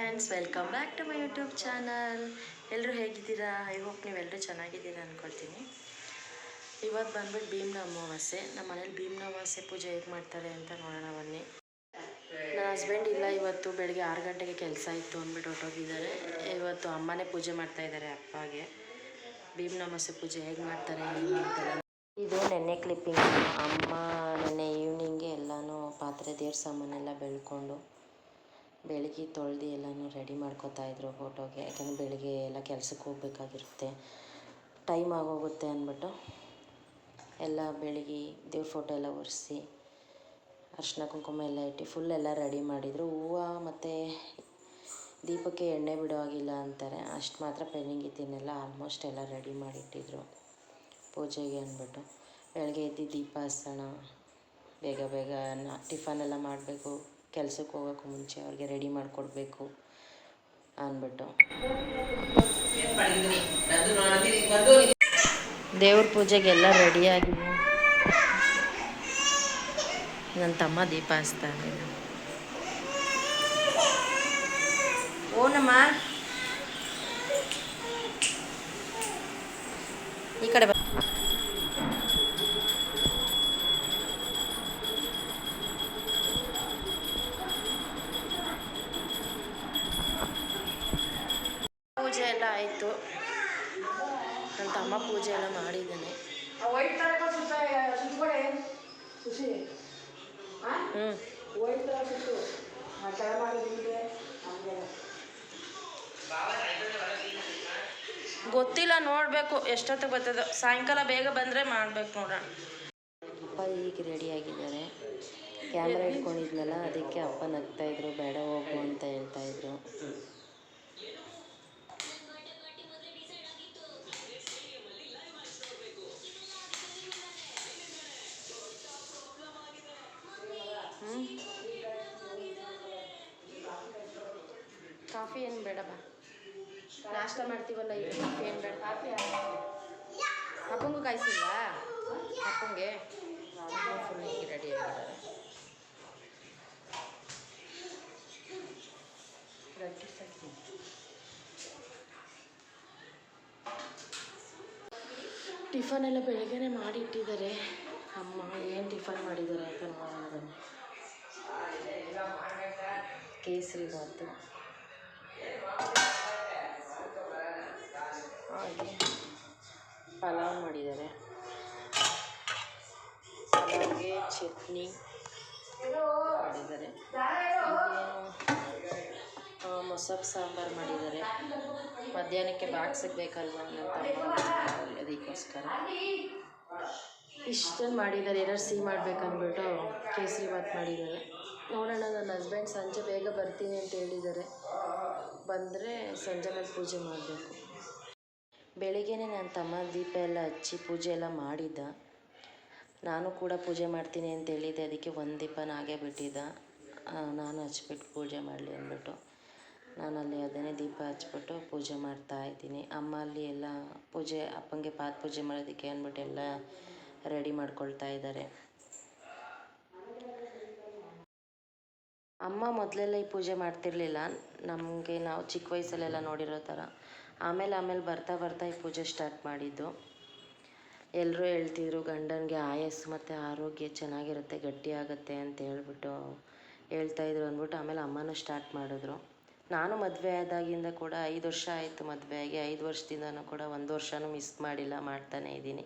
Friends welcome back to my YouTube channel ಎಲ್ಲರೂ ಹೇಗಿದ್ದೀರಾ? I hope ನೀವೆಲ್ಲರೂ ಚೆನ್ನಾಗಿದ್ದೀರಾ ಅಂದ್ಕೊಳ್ತೀನಿ ಇವತ್ತು ಬಂದ್ಬಿಟ್ಟು ಭೀಮ್ನ ಅಮಾವಾಸ್ಯೆ. ನಮ್ಮ ಮನೇಲಿ ಭೀಮ್ನ ಅಮಾವಾಸ್ಯೆ ಪೂಜೆ ಹೇಗೆ ಮಾಡ್ತಾರೆ ಅಂತ ನೋಡೋಣ ಬನ್ನಿ. ನನ್ನ ಹಸ್ಬೆಂಡ್ ಇಲ್ಲ, ಇವತ್ತು ಬೆಳಗ್ಗೆ ಆರು ಗಂಟೆಗೆ ಕೆಲಸ ಇತ್ತು ಅಂದ್ಬಿಟ್ಟು ಹೊರಟೋಗಿದ್ದಾರೆ. ಇವತ್ತು ಅಮ್ಮನೇ ಪೂಜೆ ಮಾಡ್ತಾ ಇದ್ದಾರೆ ಅಪ್ಪಗೆ. ಭೀಮ್ನ ಅಮಾವಾಸ್ಯೆ ಪೂಜೆ ಹೇಗೆ ಮಾಡ್ತಾರೆ ಇದು ನೆನ್ನೆ ಕ್ಲಿಪ್ಪಿಂಗ್ ಅಮ್ಮ, ನೆನ್ನೆ ಈವ್ನಿಂಗೆ ಎಲ್ಲನೂ ಪಾತ್ರೆ ದೇವ್ರ ಸಾಮಾನೆಲ್ಲ ಬೆಳ್ಕೊಂಡು ಬೆಳಗ್ಗೆ ತೊಳೆದು ಎಲ್ಲನೂ ರೆಡಿ ಮಾಡ್ಕೋತಾ ಇದ್ರು ಫೋಟೋಗೆ. ಯಾಕಂದರೆ ಬೆಳಿಗ್ಗೆ ಎಲ್ಲ ಕೆಲ್ಸಕ್ಕೆ ಹೋಗ್ಬೇಕಾಗಿರುತ್ತೆ. ಟೈಮ್ ಆಗೋಗುತ್ತೆ ಅಂದ್ಬಿಟ್ಟು ಎಲ್ಲ ಬೆಳಗ್ಗೆ ದೇವ್ರ ಫೋಟೋ ಎಲ್ಲ ಒರೆಸಿ, ಅರ್ಶಿನ ಕುಂಕುಮ ಎಲ್ಲ ಇಟ್ಟು ಫುಲ್ ಎಲ್ಲ ರೆಡಿ ಮಾಡಿದರು. ಹೂವು ಮತ್ತು ದೀಪಕ್ಕೆ ಎಣ್ಣೆ ಬಿಡೋ ಹಾಗಿಲ್ಲ ಅಂತಾರೆ. ಅಷ್ಟು ಮಾತ್ರ ಪೆಂಡಿಂಗ್ ಇತ್ತಿನೆಲ್ಲ ಆಲ್ಮೋಸ್ಟ್ ಎಲ್ಲ ರೆಡಿ ಮಾಡಿಟ್ಟಿದ್ರು ಪೂಜೆಗೆ ಅಂದ್ಬಿಟ್ಟು. ಬೆಳಗ್ಗೆ ಎದ್ದು ದೀಪ ಹಚ್ಚೋಣ ಬೇಗ ಬೇಗ ಟಿಫನ್ ಎಲ್ಲ ಮಾಡಬೇಕು. ಕೆಲ್ಸಕ್ಕೆ ಹೋಗೋಕ್ಕೂ ಮುಂಚೆ ಅವ್ರಿಗೆ ರೆಡಿ ಮಾಡಿಕೊಡ್ಬೇಕು ಅಂದ್ಬಿಟ್ಟು ದೇವ್ರ ಪೂಜೆಗೆಲ್ಲ ಆಗಿದೆ ನನ್ನ ತಮ್ಮ ದೀಪ ಹಚ್ತಾನೆ ಓನಮ್ಮ. ಈ ಕಡೆ ಬ ಪೂಜೆ ಎಲ್ಲ ಆಯಿತು. ನನ್ನ ತಮ್ಮ ಪೂಜೆ ಎಲ್ಲ ಮಾಡಿದ್ದಾನೆ. ಗೊತ್ತಿಲ್ಲ ನೋಡಬೇಕು ಎಷ್ಟೊತ್ತಿಗೆ ಬರ್ತದೋ. ಸಾಯಂಕಾಲ ಬೇಗ ಬಂದರೆ ಮಾಡ್ಬೇಕು ನೋಡೋಣ. ಅಪ್ಪ ಈಗ ರೆಡಿಯಾಗಿದ್ದಾರೆ ಕ್ಯಾಮ್ರಾ ಇಟ್ಕೊಂಡಿದ್ನಲ್ಲ ಅದಕ್ಕೆ ಅಪ್ಪ ನಗ್ತಾ ಇದ್ರು. ಬೇಡ ಹೋಗು ಅಂತ ಹೇಳ್ತಾ ಇದ್ರು ಹ್ಮ್? ಕಾಫಿ ಏನು ಬೇಡ ಬಾ ನಾಷ್ಟ ಮಾಡ್ತೀವಲ್ಲ ಈಗ ಕಾಫಿ ಏನು ಬೇಡ. ಕಾಫಿ ಅಪ್ಪಂಗೂ ಕಾಯಿಸಿಲ್ವಾ ಅಪ್ಪಂಗೆ ರೆಡಿ ಆಗಿದ್ದಾರೆ. ಟಿಫನ್ ಎಲ್ಲ ಬೆಳಿಗ್ಗೆನೆ ಮಾಡಿ ಇಟ್ಟಿದ್ದಾರೆ ಅಮ್ಮ, ಏನು ಟಿಫನ್ ಮಾಡಿದ್ದಾರೆ ಅಂತ ನೋಡೋಣ ಕೇಸರಿ ಬಾತು. ಹಾಗೆ ಪಲಾವ್ ಮಾಡಿದ್ದಾರೆ. ಪಲಾವ್ಗೆ ಚಟ್ನಿ ಮಾಡಿದ್ದಾರೆ. ಮೊಸರು ಸಾಂಬಾರು ಮಾಡಿದ್ದಾರೆ. ಮಧ್ಯಾಹ್ನಕ್ಕೆ ಬಾಕ್ಸಿಗೆ ಬೇಕಲ್ವ ಅಂತ ಅದಕ್ಕೋಸ್ಕರ. ಇಷ್ಟನ್ನು ಮಾಡಿದ್ದಾರೆ. ಏನಾರು ಸಿಹಿ ಮಾಡಬೇಕಂದ್ಬಿಟ್ಟು ಕೇಸರಿ ಬಾತ್ ಮಾಡಿದ್ದಾರೆ. ನೋಡೋಣ, ನನ್ನ ಹಸ್ಬೆಂಡ್ ಸಂಜೆ ಬೇಗ ಬರ್ತೀನಿ ಅಂತ ಹೇಳಿದ್ದಾರೆ. ಬಂದರೆ ಸಂಜೆ ಮೇಲೆ ಪೂಜೆ ಮಾಡಬೇಕು. ಬೆಳಿಗ್ಗೆನೇ ನನ್ನ ತಮ್ಮ ದೀಪ ಎಲ್ಲ ಹಚ್ಚಿ ಪೂಜೆ ಎಲ್ಲ ಮಾಡಿದ್ದ ನಾನು ಕೂಡ ಪೂಜೆ ಮಾಡ್ತೀನಿ ಅಂತ ಹೇಳಿದ್ದೆ ಅದಕ್ಕೆ ಒಂದು ದೀಪನ ಹಾಗೆ ಬಿಟ್ಟಿದ್ದ ನಾನು ಹಚ್ಬಿಟ್ಟು ಪೂಜೆ ಮಾಡಲಿ ಅಂದ್ಬಿಟ್ಟು ನಾನು ಅಲ್ಲಿ ಅದನ್ನೇ ದೀಪ ಹಚ್ಬಿಟ್ಟು ಪೂಜೆ ಮಾಡ್ತಾ ಇದ್ದೀನಿ. ಅಮ್ಮ ಅಲ್ಲಿ ಎಲ್ಲ ಪೂಜೆ, ಅಪ್ಪಂಗೆ ಪಾದ ಪೂಜೆ ಮಾಡೋದಕ್ಕೆ ಅಂದ್ಬಿಟ್ಟು ಎಲ್ಲ ರೆಡಿ ಮಾಡ್ಕೊಳ್ತಾ ಇದ್ದಾರೆ. ಅಮ್ಮ ಮೊದಲೆಲ್ಲ ಈ ಪೂಜೆ ಮಾಡ್ತಿರ್ಲಿಲ್ಲ. ನಮಗೆ ನಾವು ಚಿಕ್ಕ ವಯಸ್ಸಲ್ಲೆಲ್ಲ ನೋಡಿರೋ ಥರ. ಆಮೇಲೆ ಆಮೇಲೆ ಬರ್ತಾ ಬರ್ತಾ ಈ ಪೂಜೆ ಸ್ಟಾರ್ಟ್ ಮಾಡಿದ್ದು. ಎಲ್ಲರೂ ಹೇಳ್ತಿದ್ರು ಗಂಡನಿಗೆ ಆಯಸ್ಸು ಮತ್ತು ಆರೋಗ್ಯ ಚೆನ್ನಾಗಿರುತ್ತೆ, ಗಟ್ಟಿಯಾಗುತ್ತೆ ಅಂತ ಹೇಳ್ಬಿಟ್ಟು ಹೇಳ್ತಾಯಿದ್ರು ಅಂದ್ಬಿಟ್ಟು ಆಮೇಲೆ ಅಮ್ಮನೂ ಸ್ಟಾರ್ಟ್ ಮಾಡಿದ್ರು. ನಾನು ಮದುವೆ ಆದಾಗಿಂದ ಕೂಡ ಐದು ವರ್ಷ ಆಯಿತು ಮದುವೆ ಆಗಿ ಐದು ವರ್ಷದಿಂದನೂ ಕೂಡ ಒಂದು ವರ್ಷನೂ ಮಿಸ್ ಮಾಡಿಲ್ಲ, ಮಾಡ್ತಾನೇ ಇದ್ದೀನಿ.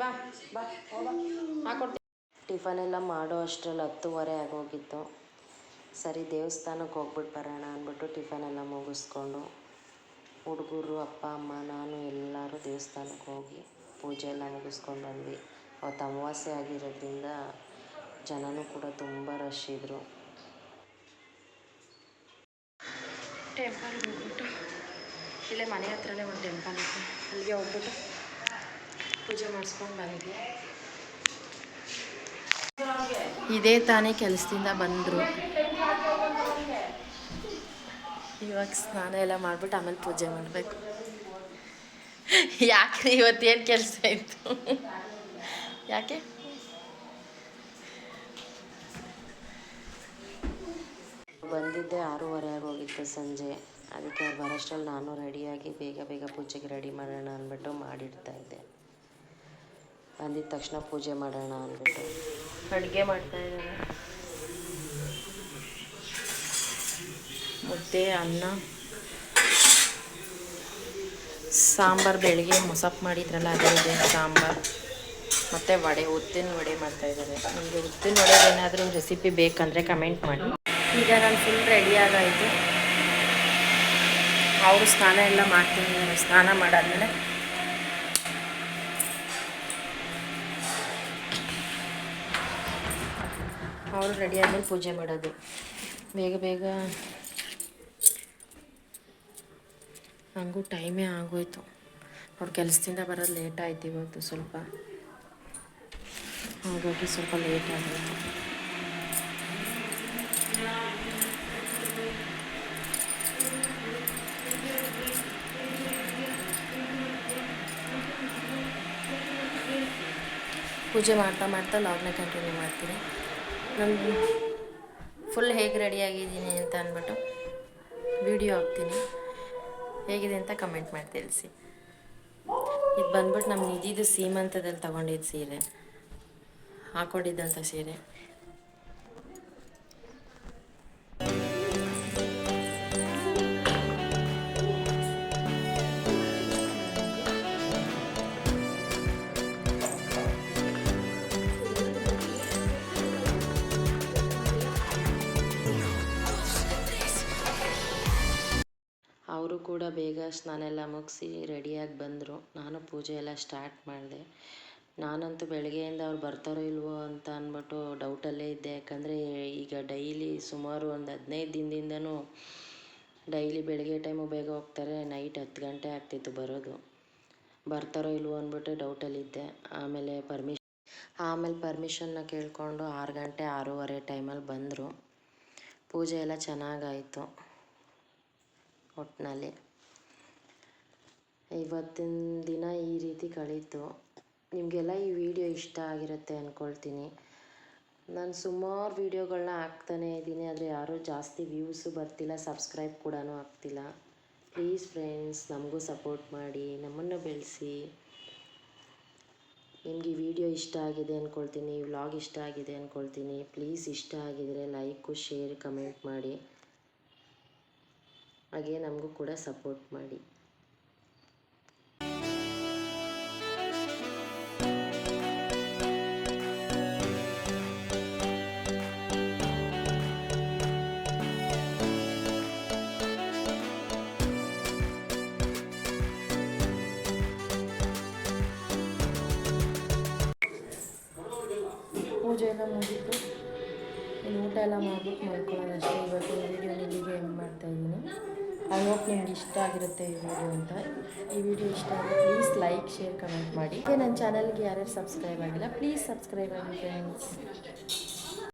ಬಾ ಬಾ ಹಾಕೊಡ್ತೀನಿ ಟಿಫನ್ ಎಲ್ಲ ಮಾಡೋ ಅಷ್ಟರಲ್ಲಿ ಹತ್ತುವರೆ ಆಗೋಗಿತ್ತು. ಸರಿ ದೇವಸ್ಥಾನಕ್ಕೆ ಹೋಗ್ಬಿಟ್ಟು ಬರೋಣ ಅಂದ್ಬಿಟ್ಟು ಟಿಫನ್ ಎಲ್ಲ ಮುಗಿಸ್ಕೊಂಡು ಹುಡುಗರು ಅಪ್ಪ ಅಮ್ಮ ನಾನು ಎಲ್ಲರೂ ದೇವಸ್ಥಾನಕ್ಕೆ ಹೋಗಿ ಪೂಜೆ ಎಲ್ಲ ಮುಗಿಸ್ಕೊಂಡು ಬಂದ್ವಿ. ಅವತ್ತು ಅಮಾವಾಸ್ಯೆ ಆಗಿರೋದ್ರಿಂದ ಜನನೂ ಕೂಡ ತುಂಬ ರಶ್ ಇದ್ದರು ಟೆಂಪಲ್ಗೆ ಹೋಗ್ಬಿಟ್ಟು ಇಲ್ಲೇ ಮನೆ ಹತ್ರನೇ ಒಂದು ಟೆಂಪಲ್ ಇದೆ ಅಲ್ಲಿಗೆ ಹೋಗ್ಬಿಟ್ಟು ಪೂಜೆ ಮಾಡಿಸ್ಕೊಂಡು ಬಂದ್ವಿ. ಇದೇ ತಾನೇ ಕೆಲಸದಿಂದ ಬಂದರು. ಇವಾಗ ಸ್ನಾನ ಎಲ್ಲ ಮಾಡ್ಬಿಟ್ಟು ಆಮೇಲೆ ಪೂಜೆ ಮಾಡಬೇಕು. ಯಾಕೆ ಇವತ್ತೇನು ಕೆಲಸ ಇತ್ತು ಯಾಕೆ? ಬಂದಿದ್ದೆ ಆರೂವರೆ ಆಗೋಗಿತ್ತು ಸಂಜೆ. ಅದಕ್ಕೆ ಅವ್ರು ಬರೋಷ್ಟ್ರಲ್ಲಿ ನಾನು ರೆಡಿಯಾಗಿ ಬೇಗ ಬೇಗ ಪೂಜೆಗೆ ರೆಡಿ ಮಾಡೋಣ ಅಂದ್ಬಿಟ್ಟು ಮಾಡಿಡ್ತಾ ಇದ್ದೆ. ಬಂದಿದ್ದ ತಕ್ಷಣ ಪೂಜೆ ಮಾಡೋಣ ಅಂದ್ಬಿಟ್ಟು. ಅಡುಗೆ ಮಾಡ್ತಾ ಇದ್ದಾರೆ. ಮುದ್ದೆ ಅನ್ನ ಸಾಂಬಾರು ಬೆಳಿಗ್ಗೆ ಮೊಸಪ್ ಮಾಡಿದ್ರಲ್ಲ ಅದೇ ಇದೆ ಸಾಂಬಾರು? ಮತ್ತು ವಡೆ ಉದ್ದಿನ ವಡೆ ಮಾಡ್ತಾ ಇದ್ದಾರೆ. ನಿಮಗೆ ಉದ್ದಿನ ವಡೆ ಏನಾದರೂ ರೆಸಿಪಿ ಬೇಕಂದರೆ ಕಮೆಂಟ್ ಮಾಡಿ. ಈಗ ನಾನು ಫುಲ್ ರೆಡಿ ಆಗಾಯಿತು. ಅವರು ಸ್ನಾನ ಎಲ್ಲ ಮಾಡ್ತೀನಿ ಸ್ನಾನ ಮಾಡಾದ್ಮೇಲೆ ಅವರು ರೆಡಿ ಆದಮೇಲೆ ಪೂಜೆ ಮಾಡೋದು. ಬೇಗ ಬೇಗ ಹಂಗೂ ಟೈಮೇ ಆಗೋಯ್ತು. ಅವ್ರ ಕೆಲಸದಿಂದ ಬರೋದು ಲೇಟ್ ಆಯ್ತು ಇವತ್ತು ಸ್ವಲ್ಪ. ಹಾಗಾಗಿ ಸ್ವಲ್ಪ ಲೇಟ್ ಆಗೋಯ್ತು. ಪೂಜೆ ಮಾಡ್ತಾ ಮಾಡ್ತಾ ಲಾಗ್ನ ಕಂಟಿನ್ಯೂ ಮಾಡ್ತೀನಿ. ನಾನು ಫುಲ್ ಹೇಗೆ ರೆಡಿಯಾಗಿದ್ದೀನಿ ಅಂತ ಅಂದ್ಬಿಟ್ಟು ವಿಡಿಯೋ ಹಾಕ್ತೀನಿ. ಹೇಗಿದೆ ಅಂತ ಕಮೆಂಟ್ ಮಾಡಿ ತಿಳಿಸಿ. ಇದು ಬಂದ್ಬಿಟ್ಟು ನಮ್ಮ ನಿಧಿದು ಸೀಮಂತದಲ್ಲಿ ತೊಗೊಂಡಿದ್ದು ಸೀರೆ. ಹಾಕೊಂಡಿದ್ದಂಥ ಸೀರೆ. ಅವರು ಕೂಡ ಬೇಗ ಸ್ನಾನ ಎಲ್ಲ ಮುಗಿಸಿ ರೆಡಿಯಾಗಿ ಬಂದರು. ನಾನು ಪೂಜೆ ಎಲ್ಲ ಸ್ಟಾರ್ಟ್ ಮಾಡಿದೆ. ನಾನಂತೂ ಬೆಳಗ್ಗೆಯಿಂದ ಅವ್ರು ಬರ್ತಾರೋ ಇಲ್ವೋ ಅಂತ ಅಂದ್ಬಿಟ್ಟು ಡೌಟಲ್ಲೇ ಇದ್ದೆ. ಯಾಕಂದರೆ ಈಗ ಡೈಲಿ ಸುಮಾರು ಒಂದು ಹದಿನೈದು ದಿನದಿಂದನೂ ಡೈಲಿ ಬೆಳಗ್ಗೆ ಟೈಮು ಬೇಗ ಹೋಗ್ತಾರೆ ನೈಟ್ ಹತ್ತು ಗಂಟೆ ಆಗ್ತಿತ್ತು ಬರೋದು. ಬರ್ತಾರೋ ಇಲ್ವೋ ಅಂದ್ಬಿಟ್ಟು ಡೌಟಲ್ಲಿದ್ದೆ ಆಮೇಲೆ ಪರ್ಮಿಷ್ ಆಮೇಲೆ ಪರ್ಮಿಷನ್ನ ಕೇಳಿಕೊಂಡು ಆರು ಗಂಟೆ ಆರೂವರೆ ಟೈಮಲ್ಲಿ ಬಂದರು. ಪೂಜೆ ಎಲ್ಲ ಚೆನ್ನಾಗಾಯಿತು ಒಟ್ಟಿನಲ್ಲಿ ಇವತ್ತಿನ ದಿನ ಈ ರೀತಿ ಕಳೀತು. ನಿಮಗೆಲ್ಲ ಈ ವಿಡಿಯೋ ಇಷ್ಟ ಆಗಿರುತ್ತೆ ಅಂದ್ಕೊಳ್ತೀನಿ ನಾನು ಸುಮಾರು ವೀಡಿಯೋಗಳನ್ನ ಹಾಕ್ತಾನೇ ಇದ್ದೀನಿ, ಆದರೆ ಯಾರೂ ಜಾಸ್ತಿ ವ್ಯೂಸು ಬರ್ತಿಲ್ಲ ಸಬ್ಸ್ಕ್ರೈಬ್ ಕೂಡ ಆಗ್ತಿಲ್ಲ. ಪ್ಲೀಸ್ ಫ್ರೆಂಡ್ಸ್ ನಮಗೂ ಸಪೋರ್ಟ್ ಮಾಡಿ, ನಮ್ಮನ್ನು ಬೆಳೆಸಿ. ನಿಮಗೆ ಈ ವಿಡಿಯೋ ಇಷ್ಟ ಆಗಿದೆ ಅಂದ್ಕೊಳ್ತೀನಿ ವ್ಲಾಗ್ ಇಷ್ಟ ಆಗಿದೆ ಅಂದ್ಕೊಳ್ತೀನಿ ಪ್ಲೀಸ್ ಇಷ್ಟ ಆಗಿದರೆ ಲೈಕು ಶೇರ್ ಕಮೆಂಟ್ ಮಾಡಿ. ಹಾಗೆ ನಮಗೂ ಕೂಡ ಸಪೋರ್ಟ್ ಮಾಡಿ. ಪೂಜೆ ಎಲ್ಲ ಮುಗೀತು. ಇನ್ನು ಊಟ ಎಲ್ಲ ಮಾಡ್ಬಿಟ್ಟು ಮಾಡ್ಕೊಳ್ಳೋದಷ್ಟೇ ಇವತ್ತು ವೀಡಿಯೋ ಹೆಂಗೆ ಮಾಡ್ತಾ ಇದ್ದೀನಿ? ಐ ಹೋಪ್ ನಿಮ್ಗೆ ಇಷ್ಟ ಆಗಿರುತ್ತೆ ಈ ವಿಡಿಯೋ ಅಂತ. ಈ ವಿಡಿಯೋ ಇಷ್ಟ ಆದರೆ ಪ್ಲೀಸ್ ಲೈಕ್ ಶೇರ್ ಕಮೆಂಟ್ ಮಾಡಿ. ನನ್ನ ಚಾನಲ್ಗೆ ಯಾರ್ಯಾರು ಸಬ್ಸ್ಕ್ರೈಬ್ ಆಗಿಲ್ಲ ಪ್ಲೀಸ್ ಸಬ್ಸ್ಕ್ರೈಬ್ ಆಗಿ ಫ್ರೆಂಡ್ಸ್